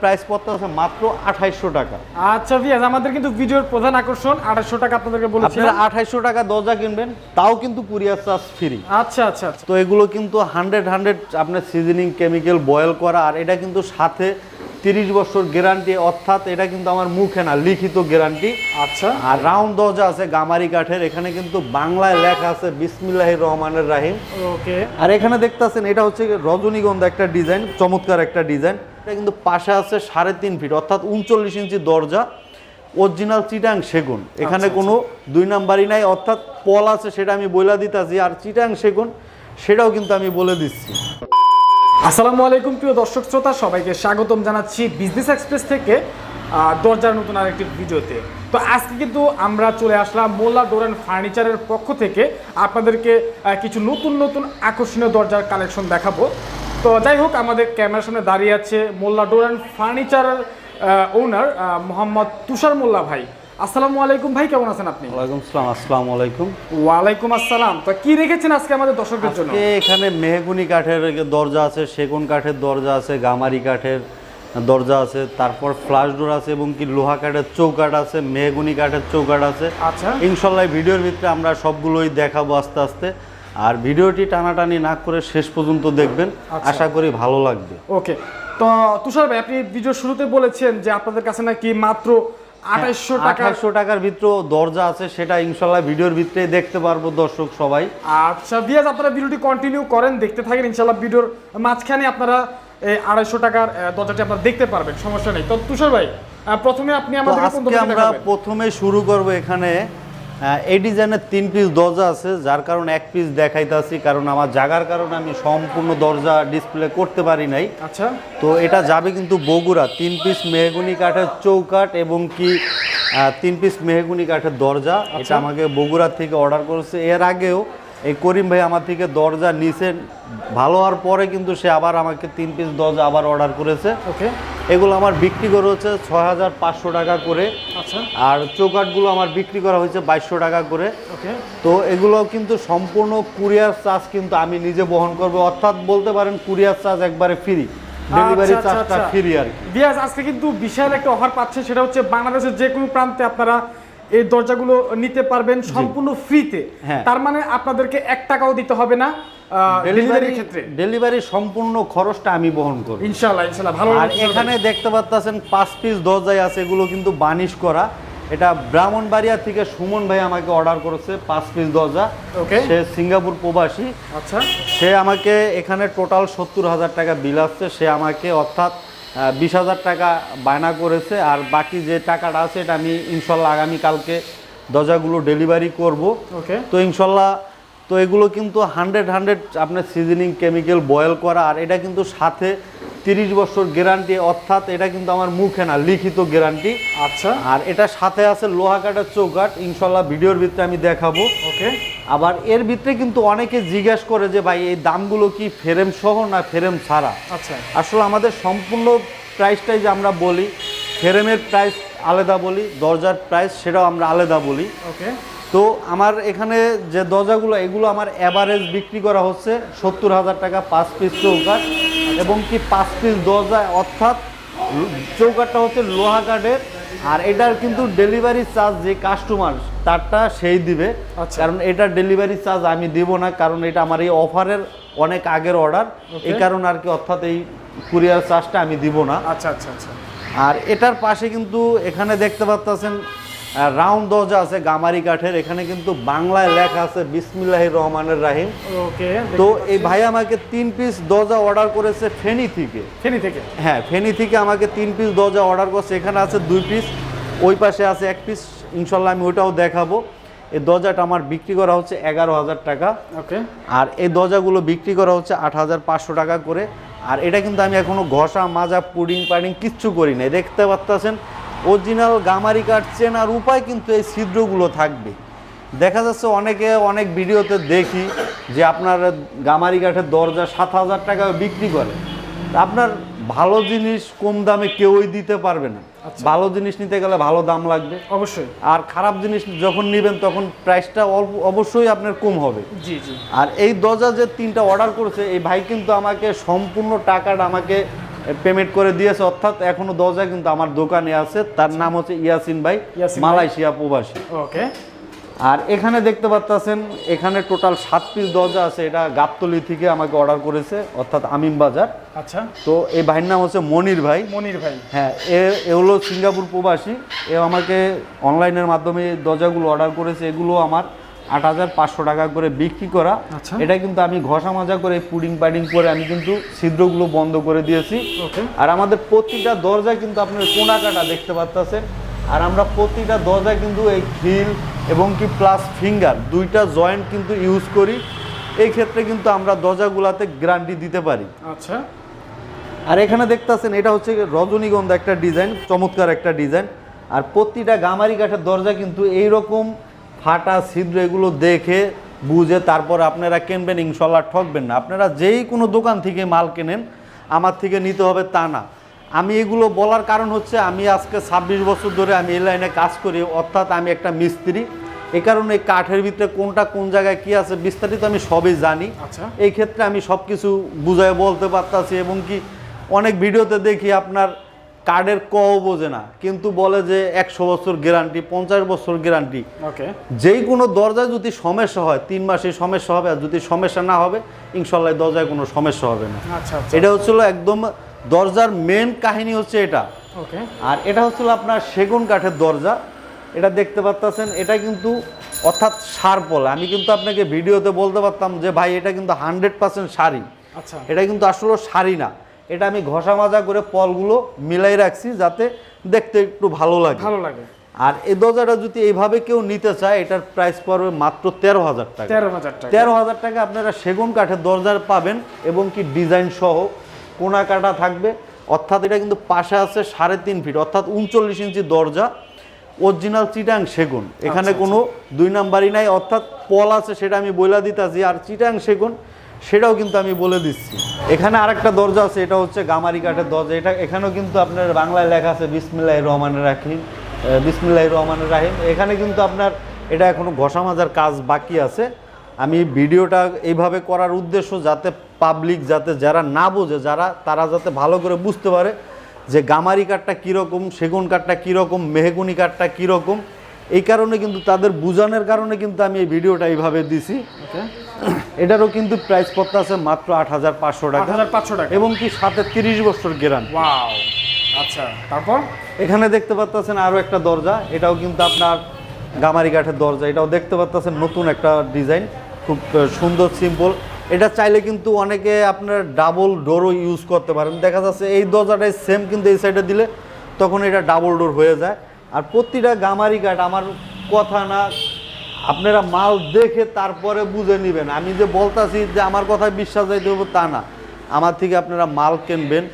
Price পড়তে আছে মাত্র আঠাইশশো টাকা। আচ্ছা ভিয়াজ আমাদের কিন্তু ভিডিওর প্রধান আকর্ষণ আড়াইশো টাকা আপনাদেরকে আপনারা বলেছিলাম আঠাইশশো টাকা দরজা কিনবেন তাও কিন্তু কুরিয়ার চার্জ ফ্রি আচ্ছা আচ্ছা আচ্ছা। তো এগুলো কিন্তু আপনার সিজনিং কেমিক্যাল বয়েল করা আর এটা কিন্তু সাথে তিরিশ বছর গ্যারান্টি অর্থাৎ এটা কিন্তু আমার মুখে না লিখিত গ্যারান্টি আচ্ছা। আর রাউন্ড দরজা আছে গামারি কাঠের এখানে কিন্তু বাংলায় লেখা আছে বিসমিল্লাহির রহমানের রাহিম। ওকে আর এখানে দেখতেছেন এটা হচ্ছে রজনীগন্ধা একটা ডিজাইন চমৎকার একটা ডিজাইন এটা কিন্তু পাশে আছে সাড়ে তিন ফিট অর্থাৎ উনচল্লিশ ইঞ্চি দরজা অরিজিনাল চিটাং সেগুন। এখানে আচ্ছা, কোনো দুই নাম্বারই নাই অর্থাৎ পল আছে সেটা আমি বলে দিতেছি আর চিটাং সেগুন সেটাও কিন্তু আমি বলে দিচ্ছি। আসসালামু আলাইকুম প্রিয় দর্শক শ্রোতা সবাইকে স্বাগতম জানাচ্ছি বিজনেস এক্সপ্রেস থেকে আহ, দরজার নতুন আরেকটি ভিডিওতে। তো আজকে কিন্তু আমরা চলে আসলাম মোল্লা ডোরান ফার্নিচারের পক্ষ থেকে। আপনাদেরকে কিছু নতুন নতুন আকর্ষণীয় দরজার কালেকশন দেখাবো। তো যাই হোক আমাদের ক্যামেরার সামনে দাঁড়িয়ে আছে Mollah door and furniture owner Mohammad Tushar Mollah ভাই। আসসালামু আলাইকুম ভাই কেমন আছেন আপনি? ওয়ালাইকুম আসসালাম আসসালামু আলাইকুম। ওয়ালাইকুম আসসালাম। তো কি রেখেছেন আজকে আমাদের দর্শকদের জন্য? এখানে মেহগুনি কাঠের দরজা আছে সেগুন কাঠের দরজা আছে গামারি কাঠের দরজা আছে তারপর ফ্লাশ ডোর আছে এবং কি লোহা কাঠের চৌকাঠ আছে মেহগুনি কাঠের চৌকাঠ আছে। আচ্ছা। ইনশাল্লাহ ভিডিওর ভিতরে আমরা সবগুলোই দেখাবো আস্তে আস্তে। আর ভিডিওটি টানাটানি না করে শেষ পর্যন্ত দেখবেন। আচ্ছা। আশা করি ভালো লাগবে। ওকে। তো তুষার ভাই আপনি ভিডিও শুরুতে বলেছেন যে আপনাদের কাছে নাকি মাত্র আঠাইশশো টাকা টাকার ভিতরে দরজা আছে সেটা ইনশাল্লাহ ভিডিওর ভিতরে দেখতে পারব দর্শক সবাই। আচ্ছা বিয়াজ আপনারা ভিডিওটি কন্টিনিউ করেন দেখতে থাকেন ইনশাল্লাহ ভিডিওর মাঝখানে আপনারা এই আড়াইশো টাকার দরজাটি আপনারা দেখতে পারবেন সমস্যা নেই। তো তুষার ভাই প্রথমে আপনি আমাদের আমরা প্রথমে শুরু করব এখানে এই ডিজাইনের তিন পিস দরজা আছে যার কারণে এক পিস দেখাইতেছি কারণ আমার জাগার কারণে আমি সম্পূর্ণ দরজা ডিসপ্লে করতে পারি নাই। আচ্ছা। তো এটা যাবে কিন্তু বগুড়া তিন পিস মেহগুনি কাঠের চৌকাট এবং কি তিন পিস মেহগুনি কাঠের দরজা। এটা আচ্ছা। আমাকে বগুড়া থেকে অর্ডার করেছে। এর আগেও এই করিম ভাই আমার থেকে দরজা নিচে ভালো হওয়ার পরে কিন্তু সে আবার আমাকে তিন পিস দরজা আবার অর্ডার করেছে। ওকে এগুলো আমার বিক্রি করা হচ্ছে ছয় হাজার পাঁচশো টাকা করে। আচ্ছা। আর চৌকাঠগুলো আমার বিক্রি করা হয়েছে বাইশশো টাকা করে। ওকে তো এগুলো কিন্তু সম্পূর্ণ কুরিয়ার চার্জ কিন্তু আমি নিজে বহন করব। অর্থাৎ বলতে পারেন কুরিয়ার চার্জ একবারে ফ্রি ডেলিভারি চার্জটা। ফ্রি আর কি। আজকে কিন্তু বিশাল একটা অফার পাচ্ছে সেটা হচ্ছে বাংলাদেশের যে কোনো প্রান্তে আপনারা এই দরজাগুলো নিতে পারবেন সম্পূর্ণ ফ্রিতে। হ্যাঁ। তার মানে আপনাদেরকে এক টাকাও দিতে হবে না ডেলিভারির ক্ষেত্রে। ডেলিভারি সম্পূর্ণ খরচটা আমি বহন করব। ভালো আর। এখানে দেখতে পাচ্ছেন পাঁচ পিস দরজায় আছে এগুলো কিন্তু বানিশ করা। এটা ব্রাহ্মণবাড়িয়া থেকে সুমন ভাই আমাকে অর্ডার করেছে পাঁচ পিস দরজা। ওকে সে সিঙ্গাপুর প্রবাসী। আচ্ছা। সে আমাকে এখানে টোটাল সত্তর হাজার টাকা বিল আসছে। সে আমাকে অর্থাৎ বিশ হাজার টাকা বায়না করেছে আর বাকি যে টাকাটা আছে এটা আমি ইনশাল্লাহ আগামীকালকে দরজাগুলো ডেলিভারি করব। ওকে। তো ইনশাল্লাহ তো এগুলো কিন্তু হান্ড্রেড হান্ড্রেড আপনার সিজনিং কেমিক্যাল বয়েল করা আর এটা কিন্তু সাথে তিরিশ বছর গ্যারান্টি অর্থাৎ এটা কিন্তু আমার মুখে না লিখিত গ্যারান্টি। আচ্ছা। আর এটা সাথে আছে লোহা কাটার চৌকাঠ ইনশাল্লাহ ভিডিওর ভিতরে আমি দেখাবো। ওকে। আবার এর ভিতরে কিন্তু অনেকে জিজ্ঞেস করে যে ভাই এই দামগুলো কি ফ্রেম সহ না ফ্রেম ছাড়া? আচ্ছা। আসলে আমাদের সম্পূর্ণ প্রাইসটাই যে আমরা বলি ফ্রেমের প্রাইস আলাদা বলি দরজার প্রাইস সেটাও আমরা আলাদা বলি। ওকে। তো আমার এখানে যে দরজাগুলো এগুলো আমার অ্যাভারেজ বিক্রি করা হচ্ছে সত্তর হাজার টাকা পাঁচ পিস চৌকাঠ। এবং কি পাঁচ পিস দরজা অর্থাৎ চৌকাঠটা হচ্ছে লোহা কাঠের। আর এটার কিন্তু ডেলিভারি চার্জ যে কাস্টমার তারটা সেই দিবে। আচ্ছা। কারণ এটা ডেলিভারি চার্জ আমি দিব না কারণ এটা আমার এই অফারের অনেক আগের অর্ডার এই কারণে আর কি অর্থাৎ এই কুরিয়ার চার্জটা আমি দিব না। আচ্ছা আচ্ছা আচ্ছা। আর এটার পাশে কিন্তু এখানে দেখতে পাচ্ছেন রাউন্ড দরজা আছে গামারি কাঠের। এখানে কিন্তু বাংলায় লেখা আছে বিসমিল্লাহির রহমানের রাহিম। ওকে তো এই ভাই আমাকে তিন পিস দরজা অর্ডার করেছে ফেনী থেকে। ফেনি থেকে? হ্যাঁ ফেনী থেকে আমাকে তিন পিস দরজা অর্ডার করছে। এখানে আছে দুই পিস ওই পাশে আছে এক পিস ইনশাল্লাহ আমি ওইটাও দেখাবো। এই দরজাটা আমার বিক্রি করা হচ্ছে এগারো হাজার টাকা। ওকে। আর এই দরজাগুলো বিক্রি করা হচ্ছে আট হাজার পাঁচশো টাকা করে। আর এটা কিন্তু আমি এখনও ঘষা মাজা পুডিং পাডিং কিচ্ছু করি নাই। দেখতে পাচ্ছেন অরিজিনাল গামারি কাঠ চেনার উপায় কিন্তু এই ছিদ্রগুলো থাকবে। দেখা যাচ্ছে অনেকে অনেক ভিডিওতে দেখি যে আপনার গামারি কাঠের দরজা সাত হাজার টাকা বিক্রি করে। আপনার ভালো জিনিস কম দামে কেউই দিতে পারবে না। ভালো জিনিস নিতে গেলে ভালো দাম লাগবে। অবশ্যই। আর খারাপ জিনিস যখন নেবেন তখন প্রাইসটা অল্প অবশ্যই আপনার কম হবে। জি জি। আর এই দরজা যে তিনটা অর্ডার করেছে এই ভাই কিন্তু আমাকে সম্পূর্ণ টাকাটা আমাকে পেমেন্ট করে দিয়েছে অর্থাৎ এখনও দরজা কিন্তু আমার দোকানে আছে। তার নাম হচ্ছে ইয়াসিন ভাই মালয়েশিয়া প্রবাসী। ওকে। আর এখানে দেখতে পাচ্ছেন এখানে টোটাল সাত পিস দরজা আছে এটা গাবতলি থেকে আমাকে অর্ডার করেছে অর্থাৎ আমিন বাজার। আচ্ছা। তো এই ভাইয়ের নাম হচ্ছে মনির ভাই। মনির ভাই। হ্যাঁ এ এ হলো সিঙ্গাপুর প্রবাসী এ আমাকে অনলাইনের মাধ্যমে দরজাগুলো অর্ডার করেছে এগুলো আমার আট হাজার পাঁচশো টাকা করে বিক্রি করা। আচ্ছা। এটা কিন্তু আমি ঘষা মাজা করে পুডিং পাডিং করে আমি কিন্তু ছিদ্রগুলো বন্ধ করে দিয়েছি। আর আমাদের প্রতিটা দরজা কিন্তু আপনার কোনাকাটা দেখতে পাচ্ছেন আর আমরা প্রতিটা দরজা কিন্তু এই খিল এবং কি প্লাস ফিঙ্গার দুইটা জয়েন্ট কিন্তু ইউজ করি। এই ক্ষেত্রে কিন্তু আমরা দরজাগুলাতে গ্যারান্টি দিতে পারি। আচ্ছা। আর এখানে দেখতেছেন এটা হচ্ছে রজনীগন্ধা একটা ডিজাইন চমৎকার একটা ডিজাইন। আর প্রতিটা গামারি কাঠের দরজা কিন্তু এই রকম ফাটা ছিদ্র এগুলো দেখে বুঝে তারপর আপনারা কিনবেন ইনশাল্লাহ ঠকবেন না। আপনারা যেই কোনো দোকান থেকে মাল কেনেন আমার থেকে নিতে হবে তা না। আমি এগুলো বলার কারণ হচ্ছে আমি আজকে ছাব্বিশ বছর ধরে আমি এই লাইনে কাজ করি অর্থাৎ আমি একটা মিস্ত্রি। এ কারণে এই কাঠের ভিতরে কোনটা কোন জায়গায় কি আছে বিস্তারিত আমি সবই জানি। আচ্ছা। এই ক্ষেত্রে আমি সব কিছু বুঝায় বলতে পারতাছি এবং কি অনেক ভিডিওতে দেখি আপনার কার্ডের ক বোঝে না কিন্তু বলে যে একশো বছর গ্যারান্টি পঞ্চাশ বছর গ্যারান্টি। ওকে। যেই কোনো দরজায় যদি সমস্যা হয় তিন মাসে সমস্যা হবে আর যদি সমস্যা না হবে ইনশাল্লাহ দরজায় কোনো সমস্যা হবে না। আচ্ছা আচ্ছা এটা হচ্ছিল একদম দরজার মেন কাহিনী হচ্ছে এটা। ওকে। আর এটা হচ্ছিল আপনার সেগুন কাঠের দরজা। এটা দেখতে পাচ্ছেন এটা কিন্তু অর্থাৎ সার পলা। আমি কিন্তু আপনাকে ভিডিওতে বলতে পারতাম যে ভাই এটা কিন্তু হান্ড্রেড পার্সেন্ট শাড়ি আচ্ছা। এটা কিন্তু আসলে শাড়ি না। এটা আমি ঘষা মাজা করে পলগুলো মিলাই রাখছি যাতে দেখতে একটু ভালো লাগে। ভালো লাগে। আর এই দরজাটা যদি এইভাবে কেউ নিতে চায় এটার প্রাইস পড়বে মাত্র তেরো হাজার টাকা। তেরো হাজার টাকা। তেরো হাজার টাকা আপনারা সেগুন কাঠের দরজার পাবেন এবং কি ডিজাইন সহ কোনা কাটা থাকবে। অর্থাৎ এটা কিন্তু পাশে আছে সাড়ে তিন ফিট অর্থাৎ উনচল্লিশ ইঞ্চি দরজা অরিজিনাল চিটাং সেগুন। এখানে আচ্ছা, কোনো দুই নাম্বারই নাই অর্থাৎ পল আছে সেটা আমি বইলা দিতেছি আর চিটাং সেগুন সেটাও কিন্তু আমি বলে দিচ্ছি। এখানে আরেকটা দরজা আছে, এটা হচ্ছে গামারি কাঠের দরজা। এটা, এখানেও কিন্তু আপনার বাংলায় লেখা আছে বিসমিল্লাহ রহমানের রাহিম বিসমিল্লাহ রহমানের রাহিম। এখানে কিন্তু আপনার, এটা এখনও ঘষা মাজার কাজ বাকি আছে। আমি ভিডিওটা এইভাবে করার উদ্দেশ্য যাতে পাবলিক যাতে যারা না বোঝে, যারা, তারা যাতে ভালো করে বুঝতে পারে যে গামারি কাঠটা কীরকম, সেগুন কাঠটা কীরকম, মেহগুনি কাঠটা কীরকম, এই কারণে কিন্তু তাদের বুঝানোর কারণে কিন্তু আমি এই ভিডিওটা এইভাবে দিছি। এটারও কিন্তু প্রাইস পড়তে আছে মাত্র আট হাজার পাঁচশো টাকা। হাজার পাঁচশো টাকা। এবং কি সাথে তিরিশ বছর গ্যারান্টি ওয়াও আচ্ছা তারপর? এখানে দেখতে পাচ্ছেন আরও একটা দরজা এটাও কিন্তু আপনার গামারি কাঠের দরজা। এটাও দেখতে পাচ্ছেন নতুন একটা ডিজাইন খুব সুন্দর সিম্পল এটা চাইলে কিন্তু অনেকে আপনার ডাবল ডোরও ইউজ করতে পারেন। দেখা যাচ্ছে এই দরজাটাই সেম কিন্তু এই সাইডে দিলে তখন এটা ডাবল ডোর হয়ে যায়। আর প্রতিটা গামারি কাঠ আমার কথা না আপনারা মাল দেখে তারপরে বুঝে নেবেন। আমি যে বলতাছি যে আমার কথায় বিশ্বাস যাইতে হবে তা না। আমার থেকে আপনারা মাল কিনবেন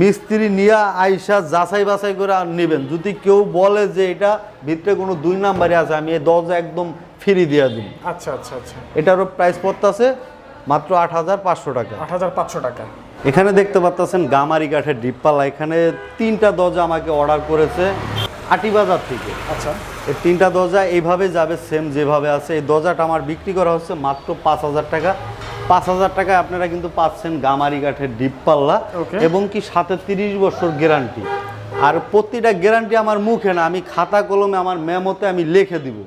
মিস্ত্রি নিয়ে আইসা যাচাই বাছাই করে নেবেন। যদি কেউ বলে যে এটা ভিতরে কোনো দুই নাম্বারে আছে আমি এই দরজা একদম ফ্রি দিয়ে দিন আচ্ছা আচ্ছা আচ্ছা। এটারও প্রাইস পড়তেছে মাত্র আট হাজার পাঁচশো টাকা। আট হাজার পাঁচশো টাকা। এখানে দেখতে পাচ্ছেন গামারি কাঠের ডিপ্পালা। এখানে তিনটা দরজা আমাকে অর্ডার করেছে। আটিবাজার থেকে। আচ্ছা। এই তিনটা দরজা এইভাবে যাবে সেম যেভাবে আছে। এই দরজাটা আমার বিক্রি করা হচ্ছে মাত্র পাঁচ হাজার টাকা। পাঁচ হাজার টাকায় আপনারা কিন্তু পাচ্ছেন গামারি কাঠের ডিপ পাল্লা এবং কি সাথে তিরিশ বছর গ্যারান্টি আর প্রতিটা গ্যারান্টি আমার মুখে না আমি খাতা কলমে আমার মেমোতে আমি লিখে দিব।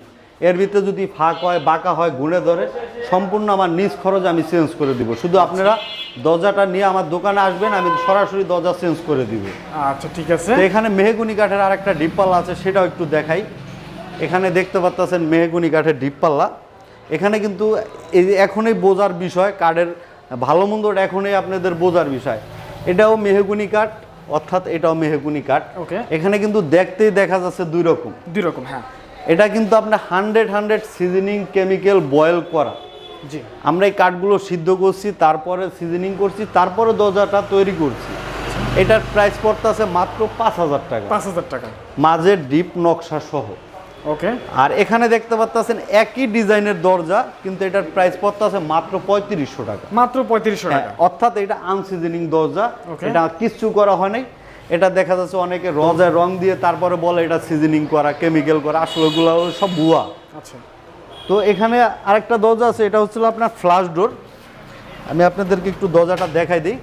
এর ভিতরে যদি ফাঁক হয় বাঁকা হয় গুণে ধরে সম্পূর্ণ আমার নিজ খরচ আমি চেঞ্জ করে দিব। শুধু আপনারা দরজাটা নিয়ে আমার দোকানে আসবেন আমি সরাসরি দরজা চেঞ্জ করে দিব। আচ্ছা ঠিক আছে। এখানে মেহগুনি কাঠের আর একটা ডিপপাল্লা আছে সেটাও একটু দেখাই। এখানে দেখতে পাচ্ছেন মেহগুনি কাঠের ডিপপাল্লা এখানে কিন্তু এই যে এখনই বোঝার বিষয় কাঠের ভালো মন্দটা এখনই আপনাদের বোঝার বিষয়। এটাও মেহগুনি কাঠ অর্থাৎ এটাও মেহগুনি কাঠ। ওকে। এখানে কিন্তু দেখতেই দেখা যাচ্ছে দুই রকম। দুই রকম হ্যাঁ। এটা কিন্তু আপনার hundred hundred seasoning chemical boil করা। জি। আমরা এই কাঠগুলো সিদ্ধ করছি তারপরে সিজনিং করছি তারপরে দরজাটা তৈরি করছি। এটার প্রাইস পড়তেছে মাত্র পাঁচ হাজার টাকা। পাঁচ হাজার টাকা। মাঝের ডিপ নকশা সহ। ওকে। আর এখানে দেখতে পাচ্ছেন একই ডিজাইনের দরজা কিন্তু এটার প্রাইস পড়তেছে মাত্র পঁয়ত্রিশশো টাকা। মাত্র পঁয়ত্রিশশো হ্যাঁ, টাকা। অর্থাৎ এটা আনসিজনিং দরজা। এটা কিচ্ছু করা হয় নাই। এটা দেখা যাচ্ছে অনেকে রজায় রং দিয়ে তারপরে বলে এটা সিজনিং করা কেমিক্যাল করা আসলে ওগুলো সব ভুয়া। আচ্ছা। তো এখানে আরেকটা দরজা আছে এটা হচ্ছিল আপনার ফ্লাশ ডোর আমি আপনাদেরকে একটু দরজাটা দেখাই দিই।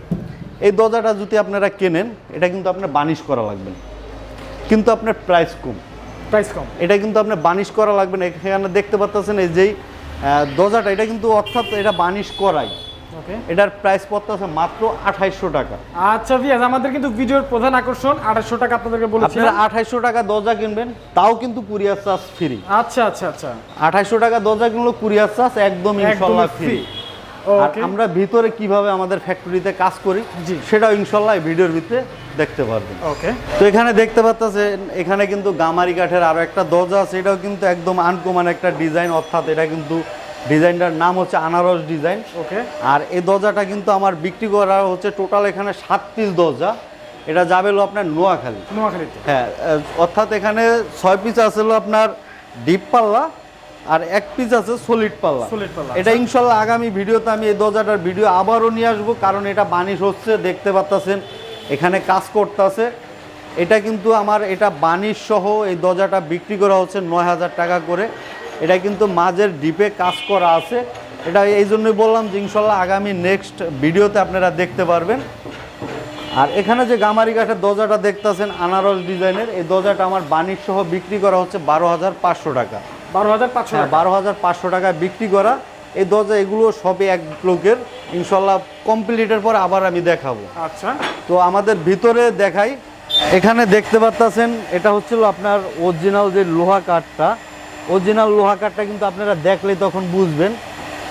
এই দরজাটা যদি আপনারা কেনেন এটা কিন্তু আপনার বানিশ করা লাগবে না। কিন্তু আপনার প্রাইস কম। প্রাইস কম। এটা কিন্তু আপনার বানিশ করা লাগবে না। এখানে দেখতে পাচ্ছেন এই যেই দরজাটা এটা কিন্তু অর্থাৎ এটা বানিশ করাই। এটার প্রাইস পড়তেছে মাত্র আঠাইশশো টাকা। আচ্ছা ভিয়াজ আমাদের কিন্তু ভিডিওর প্রধান আকর্ষণ আঠাশশো টাকা আপনাদেরকে বলেছিলাম। আপনারা আঠাইশশো টাকা দরজা কিনবেন তাও কিন্তু কুরিয়ার চার্জ ফ্রি আচ্ছা আচ্ছা আচ্ছা। আঠাইশশো টাকা দরজা কিনলো কুরিয়ার চার্জ একদম ইনশাল্লাহ ফ্রি আর আমরা ভিতরে কীভাবে আমাদের ফ্যাক্টরিতে কাজ করি জি। সেটাও ইনশাল্লাহ ভিডিওর ভিতরে দেখতে পারবেন। ওকে। তো এখানে দেখতে পাচ্ছেন এখানে কিন্তু গামারি কাঠের আরও একটা দরজা আছে এটাও কিন্তু একদম আনকমন একটা ডিজাইন অর্থাৎ এটা কিন্তু ডিজাইনটার নাম হচ্ছে আনারস ডিজাইন। ওকে। আর এই দরজাটা কিন্তু আমার বিক্রি করা হচ্ছে টোটাল এখানে সাত পিস দরজা। এটা যাবে হলো আপনার নোয়াখালী। নোয়াখালীতে। হ্যাঁ অর্থাৎ এখানে ছয় পিস আছে হলো আপনার ডিপ পাল্লা আর এক পিস আছে সলিড পাল্লা। Solid পাল্লা, এটা ইনশাল্লাহ আগামী ভিডিওতে আমি এই দরজাটার ভিডিও আবারও নিয়ে আসব কারণ এটা বানিশ হচ্ছে দেখতে পাচ্ছেন এখানে কাজ করতেছে। এটা কিন্তু আমার এটা বানিশ সহ এই দরজাটা বিক্রি করা হচ্ছে নয় হাজার টাকা করে। এটা কিন্তু মাঝের ডিপে কাজ করা আছে। এটা এই জন্যই বললাম যে ইনশাল্লাহ আগামী নেক্সট ভিডিওতে আপনারা দেখতে পারবেন। আর এখানে যে গামারি কাঠের দরজাটা দেখতেছেন আনারস ডিজাইনের এই দরজাটা আমার বাণিজ্য সহ বিক্রি করা হচ্ছে বারো হাজার পাঁচশো টাকা। বারো হাজার পাঁচশো হ্যাঁ টাকা। বারো হাজার পাঁচশো টাকা বিক্রি করা। এই দরজা এগুলো সবই এক লোকের। ইনশাল্লাহ কমপ্লিটের পর আবার আমি দেখাবো। আচ্ছা। তো আমাদের ভিতরে দেখাই। এখানে দেখতে পাচ্ছেন এটা হচ্ছিল আপনার অরিজিনাল যে লোহা কাঠটা অরিজিনাল লোহা কাঠটা কিন্তু আপনারা দেখলে তখন বুঝবেন।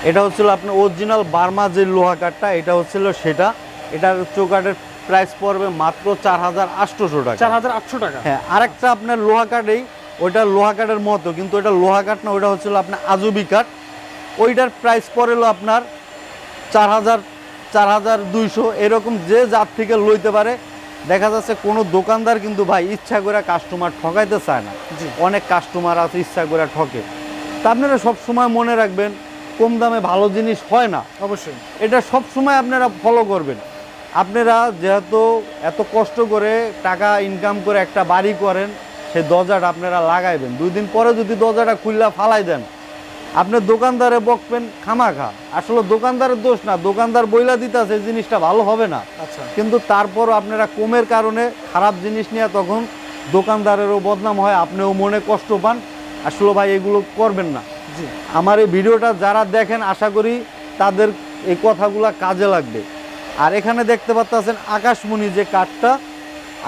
এটা হচ্ছিল আপনার অরিজিনাল বার্মা যে লোহা কাঠটা এটা হচ্ছিল সেটা। এটার চৌকাঠের প্রাইস পড়বে মাত্র চার হাজার আটশোশো টাকা। চার হাজার আটশো টাকা? হ্যাঁ আরেকটা আপনার লোহা কাঠেই ওইটা লোহা কাঠের মতো কিন্তু ওইটা লোহা কাঠ না ওইটা হচ্ছিল আপনার আজুবি কাঠ। ওইটার প্রাইস পড়েলো আপনার চার হাজার চার হাজার দুইশো এরকম যে জাত থেকে লইতে পারে দেখা যাচ্ছে কোনো দোকানদার কিন্তু ভাই ইচ্ছা করে কাস্টমার ঠকাইতে চায় না। অনেক কাস্টমার আছে ইচ্ছা করে ঠকে। তা আপনারা সবসময় মনে রাখবেন কম দামে ভালো জিনিস হয় না। অবশ্যই। এটা সব সময় আপনারা ফলো করবেন। আপনারা যেহেতু এত কষ্ট করে টাকা ইনকাম করে একটা বাড়ি করেন সেই দরজাটা আপনারা লাগাইবেন। দুই দিন পরে যদি দরজাটা খুললা ফালাই দেন আপনি দোকানদারে বকবেন খামাখা। আসলে দোকানদারের দোষ না দোকানদার বইলা দিতেছে জিনিসটা ভালো হবে না। আচ্ছা। কিন্তু তারপর আপনারা কমের কারণে খারাপ জিনিস নিয়ে তখন দোকানদারেরও বদনাম হয় আপনিও মনে কষ্ট পান। আসলে ভাই এগুলো করবেন না। আমার এই ভিডিওটা যারা দেখেন আশা করি তাদের এই কথাগুলো কাজে লাগবে। আর এখানে দেখতে পাচ্ছেন আকাশমণি যে কাঠটা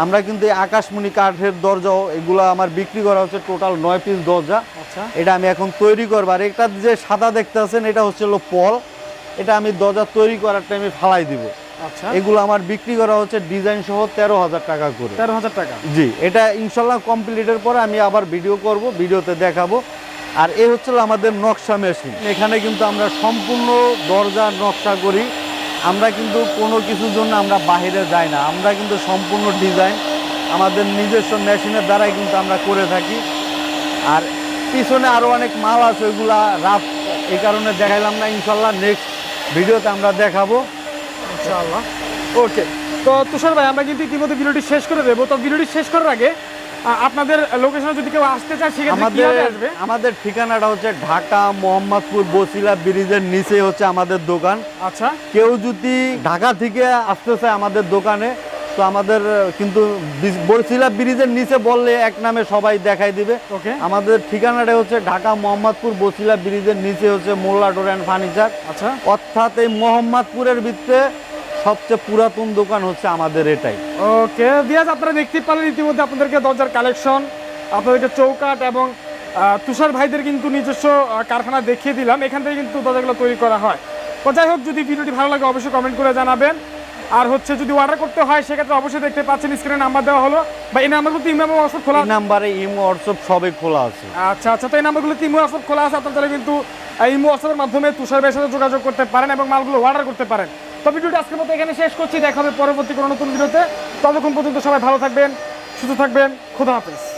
আমরা কিন্তু এই আকাশমণি কাঠের দরজাও এগুলো আমার বিক্রি করা হচ্ছে টোটাল নয় পিস দরজা। আচ্ছা। এটা আমি এখন তৈরি করব। আর এটা যে সাদা দেখতে আছেন এটা হচ্ছে হলো পল। এটা আমি দরজা তৈরি করার টাইমে ফালাই দিব। আচ্ছা। এগুলো আমার বিক্রি করা হচ্ছে ডিজাইন সহ তেরো হাজার টাকা করে। তেরো হাজার টাকা? জি এটা ইনশাল্লাহ কমপ্লিটের পরে আমি আবার ভিডিও করব ভিডিওতে দেখাবো। আর এ হচ্ছে আমাদের নকশা মেশিন এখানে কিন্তু আমরা সম্পূর্ণ দরজার নকশা করি। আমরা কিন্তু কোনো কিছুর জন্য আমরা বাইরে যাই না। আমরা কিন্তু সম্পূর্ণ ডিজাইন আমাদের নিজস্ব মেশিনের দ্বারাই কিন্তু আমরা করে থাকি। আর পিছনে আরও অনেক মাল আছে ওইগুলা রাত এই কারণে দেখাইলাম না ইনশাল্লাহ নেক্সট ভিডিওতে আমরা দেখাবো। ইনশাআল্লাহ ওকে তো তুষার ভাই আমরা কিন্তু ইতিমধ্যে ভিডিওটি শেষ করে দেবো। তো ভিডিওটি শেষ করার আগে আপনাদের লোকেশনে যদি কেউ আসতে চায় সেক্ষেত্রে আমাদের কীভাবে আসবে? আমাদের ঠিকানাটা হচ্ছে ঢাকা মোহাম্মদপুর বসিলা ব্রিজের নিচে হচ্ছে আমাদের দোকান। আচ্ছা। কেউ যদি ঢাকা থেকে আসতে চায় আমাদের দোকানে তো আমাদের কিন্তু বসিলা ব্রিজের নিচে বললে এক নামে সবাই দেখাই দিবে। ওকে। আমাদের ঠিকানাটা হচ্ছে ঢাকা মোহাম্মদপুর বসিলা ব্রিজের নিচে হচ্ছে মোল্লা ডোর অ্যান্ড ফার্নিচার। আচ্ছা। অর্থাৎ এই মোহাম্মদপুরের ভিতরে সবচেয়ে পুরাতন দোকান হচ্ছে আমাদের এটাই। ওকে দিয়াজ আপনারা দেখতে পারলেন ইতিমধ্যে আপনাদেরকে দরজার কালেকশন আপনাদেরকে চৌকাট এবং তুষার ভাইদের কিন্তু নিজস্ব কারখানা দেখিয়ে দিলাম এখান থেকে কিন্তু দরজাগুলো তৈরি করা হয়। তো যাই হোক যদি ভিডিওটি ভালো লাগে অবশ্যই কমেন্ট করে জানাবেন। আর হচ্ছে যদি অর্ডার করতে হয় সেক্ষেত্রে অবশ্যই দেখতে পাচ্ছেন স্ক্রিনে নাম্বার দেওয়া হলো। বা এই নাম্বারগুলো নাম্বার হোয়াটসঅ্যাপ খোলা নাম্বারে ইমো হোয়াটসঅ্যাপ সবই খোলা আছে। আচ্ছা আচ্ছা তো এই নাম্বারগুলো তিন হোয়াটসঅ্যাপ খোলা আছে আপনারা কিন্তু এই হোয়াটসঅ্যাপের মাধ্যমে তুষার ভাইয়ের সাথে যোগাযোগ করতে পারেন এবং মালগুলো অর্ডার করতে পারেন। তো ভিডিওটি আজকের মতো এখানে শেষ করছি। দেখা হবে পরবর্তী কোনো নতুন ভিডিওতে ততক্ষণ পর্যন্ত সবাই ভালো থাকবেন, সুস্থ থাকবেন। খুদা হাফেজ।